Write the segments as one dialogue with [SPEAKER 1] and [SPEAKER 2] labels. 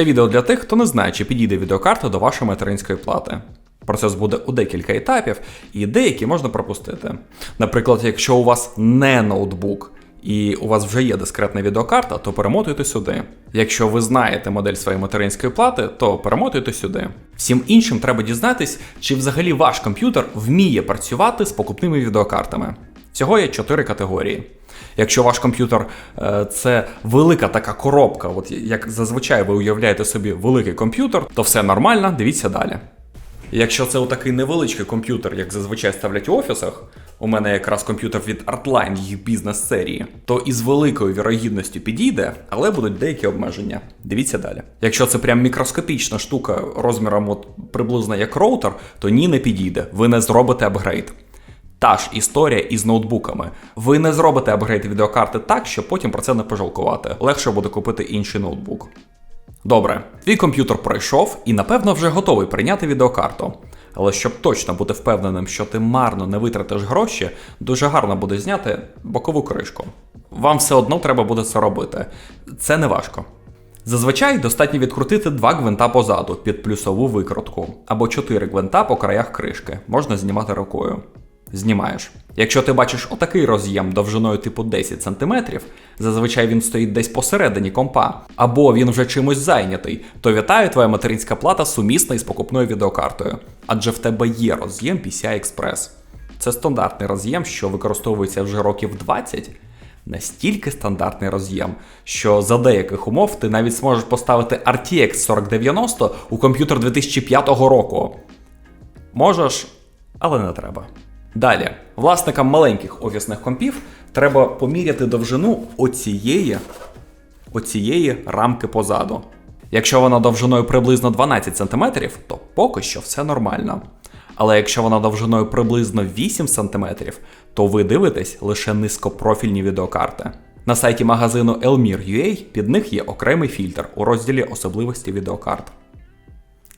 [SPEAKER 1] Це відео для тих, хто не знає, чи підійде відеокарта до вашої материнської плати. Процес буде у декілька етапів, і деякі можна пропустити. Наприклад, якщо у вас не ноутбук і у вас вже є дискретна відеокарта, то перемотуйте сюди. Якщо ви знаєте модель своєї материнської плати, то перемотуйте сюди. Всім іншим треба дізнатись, чи взагалі ваш комп'ютер вміє працювати з покупними відеокартами. Всього є чотири категорії. Якщо ваш комп'ютер е, це велика така коробка, от як зазвичай ви уявляєте собі великий комп'ютер, то все нормально, дивіться далі. Якщо це такий невеличкий комп'ютер, як зазвичай ставлять у офісах, у мене якраз комп'ютер від Artline їх бізнес-серії, то із великою вірогідністю підійде, але будуть деякі обмеження. Дивіться далі. Якщо це прям мікроскопічна штука розміром от приблизно як роутер, то ні, не підійде. Ви не зробите апгрейд. Та ж історія із ноутбуками. Ви не зробите апгрейд відеокарти так, щоб потім про це не пожалкувати. Легше буде купити інший ноутбук. Добре, твій комп'ютер пройшов і напевно вже готовий прийняти відеокарту. Але щоб точно бути впевненим, що ти марно не витратиш гроші, дуже гарно буде зняти бокову кришку. Вам все одно треба буде це робити. Це не важко. Зазвичай достатньо відкрутити два гвинта позаду під плюсову викрутку, або чотири гвинта по краях кришки. Можна знімати рукою. Знімаєш. Якщо ти бачиш отакий роз'єм довжиною типу 10 см, зазвичай він стоїть десь посередині компа, або він вже чимось зайнятий, то вітаю, твоя материнська плата сумісна із покупною відеокартою. Адже в тебе є роз'єм PCI Express. Це стандартний роз'єм, що використовується вже років 20. Настільки стандартний роз'єм, що за деяких умов ти навіть зможеш поставити RTX 4090 у комп'ютер 2005 року. Можеш, але не треба. Далі, власникам маленьких офісних компів треба поміряти довжину оцієї, оцієї рамки позаду. Якщо вона довжиною приблизно 12 см, то поки що все нормально. Але якщо вона довжиною приблизно 8 см, то ви дивитесь лише низькопрофільні відеокарти. На сайті магазину Elmir.ua під них є окремий фільтр у розділі особливості відеокарт.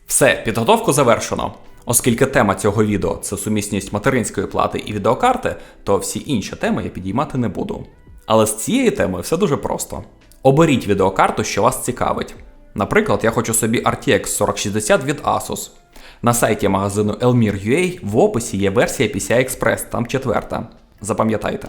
[SPEAKER 1] Все, підготовку завершено. Оскільки тема цього відео це сумісність материнської плати і відеокарти, то всі інші теми я підіймати не буду. Але з цією темою все дуже просто. Оберіть відеокарту, що вас цікавить. Наприклад, я хочу собі RTX 4060 від Asus. На сайті магазину Elmir.ua в описі є версія PCI Express, там четверта. Запам'ятайте.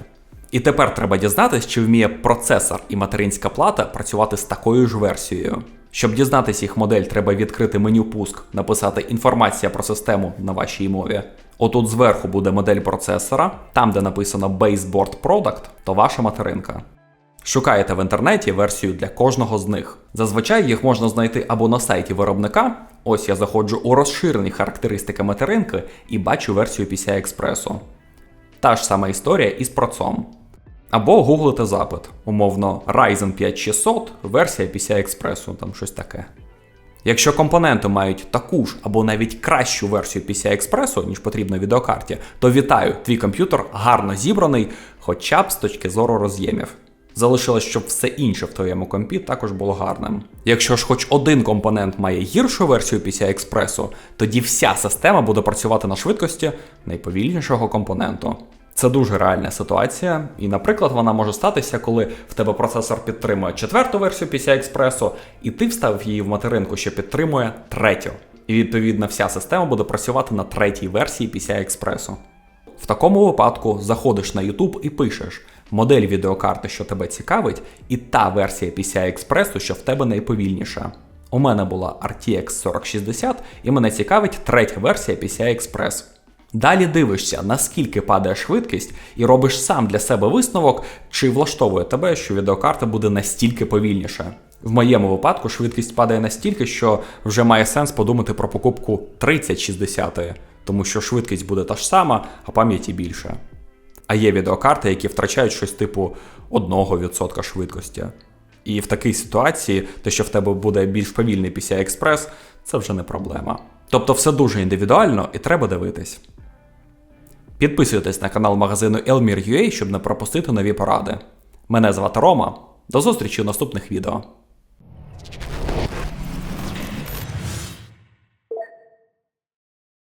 [SPEAKER 1] І тепер треба дізнатися, чи вміє процесор і материнська плата працювати з такою ж версією. Щоб дізнатися їх модель, треба відкрити меню пуск, написати інформація про систему на вашій мові. Отут зверху буде модель процесора, там, де написано Baseboard Product, то ваша материнка. Шукаєте в інтернеті версію для кожного з них. Зазвичай їх можна знайти або на сайті виробника. Ось я заходжу у розширені характеристики материнки і бачу версію PCI Express. Та ж сама історія із процом. Або гуглите запит, умовно, Ryzen 5600, версія PCI Express, там щось таке. Якщо компоненти мають таку ж або навіть кращу версію PCI Express, ніж потрібно відеокарті, то вітаю, твій комп'ютер гарно зібраний, хоча б з точки зору роз'ємів. Залишилось, щоб все інше в твоєму компі також було гарним. Якщо ж хоч один компонент має гіршу версію PCI Express, тоді вся система буде працювати на швидкості найповільнішого компоненту. Це дуже реальна ситуація, і, наприклад, вона може статися, коли в тебе процесор підтримує четверту версію PCI Express, і ти вставив її в материнку, що підтримує третю. І відповідно вся система буде працювати на третій версії PCI Express. В такому випадку заходиш на YouTube і пишеш модель відеокарти, що тебе цікавить, і та версія PCI Express, що в тебе найповільніша. У мене була RTX 4060, і мене цікавить третя версія PCI Express. Далі дивишся, наскільки падає швидкість, і робиш сам для себе висновок, чи влаштовує тебе, що відеокарта буде настільки повільніша. В моєму випадку швидкість падає настільки, що вже має сенс подумати про покупку 3060, тому що швидкість буде та ж сама, а пам'яті більше. А є відеокарти, які втрачають щось типу 1% швидкості. І в такій ситуації, те, що в тебе буде більш повільний PCI Express, це вже не проблема. Тобто все дуже індивідуально і треба дивитись. Підписуйтесь на канал магазину Elmir.ua, щоб не пропустити нові поради. Мене звати Рома. До зустрічі у наступних відео.